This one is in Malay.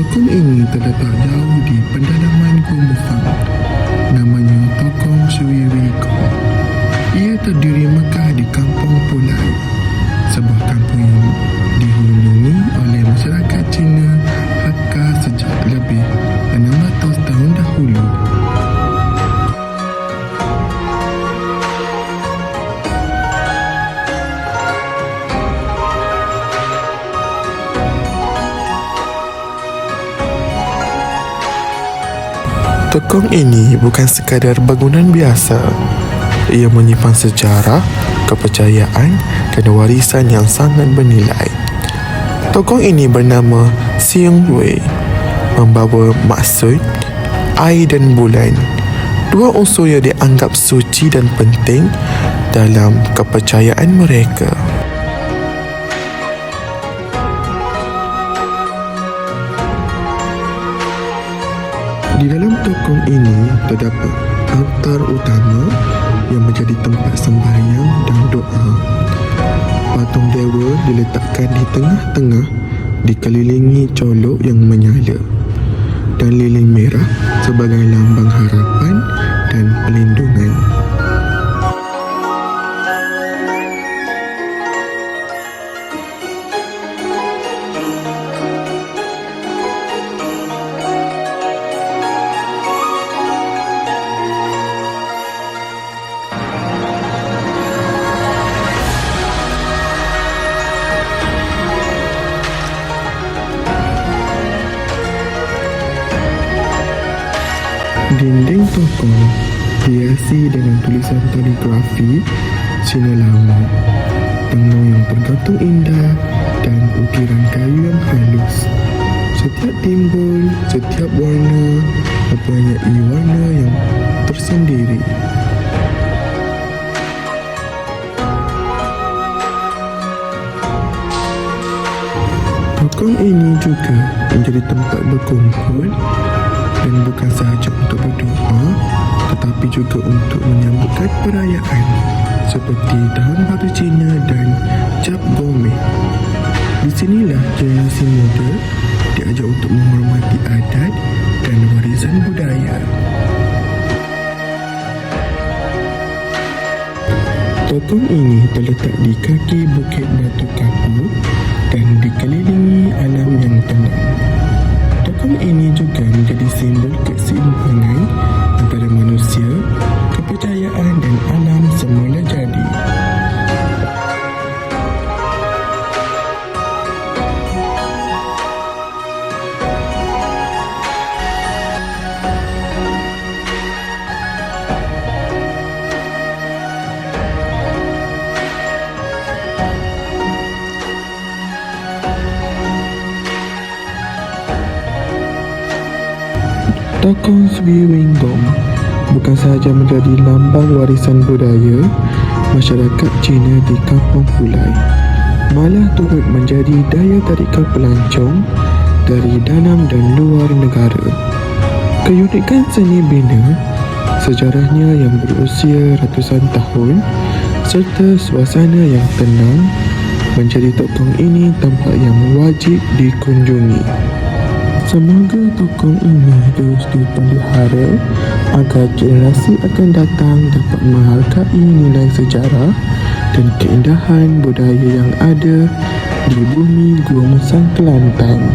Tokoh ini terletak jauh di pendalaman Gumufang. Namanya Tokoh Suwiwi Gong. Ia terdiri Mekah di Kampung Pulai. Sebuah kampung yang dihuni oleh masyarakat Cina Tekong ini bukan sekadar bangunan biasa. Ia menyimpan sejarah, kepercayaan dan warisan yang sangat bernilai. Tokong ini bernama Siung Wei, membawa maksud air dan bulan. Dua unsur yang dianggap suci dan penting dalam kepercayaan mereka. Di dalam tokong ini terdapat altar utama yang menjadi tempat sembahyang dan doa. Patung dewa diletakkan di tengah-tengah dikelilingi colok yang menyala dan lilin merah sebagai lambang harapan dan pelindungan. Dinding tokong dihiasi dengan tulisan kaligrafi Cina lama. Tenung yang tergantung indah dan ukiran kayu yang halus. Setiap timbul, setiap warna mempunyai warna yang tersendiri. Tokong ini juga menjadi tempat berkumpul dan bukan sahaja untuk berdoa tetapi juga untuk menyambutkan perayaan seperti Tahun Baru Cina dan Cap Gome. Di sinilah generasi muda diajak untuk menghormati adat dan warisan budaya. Tokong ini terletak di kaki Bukit Batu Kapu Tokong ini juga menjadi simbol keseimbangan Tokoh Swi Winggong bukan sahaja menjadi lambang warisan budaya masyarakat Cina di Kampung Pulai, malah turut menjadi daya tarikan pelancong dari dalam dan luar negara. Keunikan seni bina, sejarahnya yang berusia ratusan tahun serta suasana yang tenang menjadi tokong ini tempat yang wajib dikunjungi. Semoga tokong ini terus dipelihara agar generasi akan datang dapat menghargai nilai sejarah dan keindahan budaya yang ada di bumi Gua Musang Kelantan.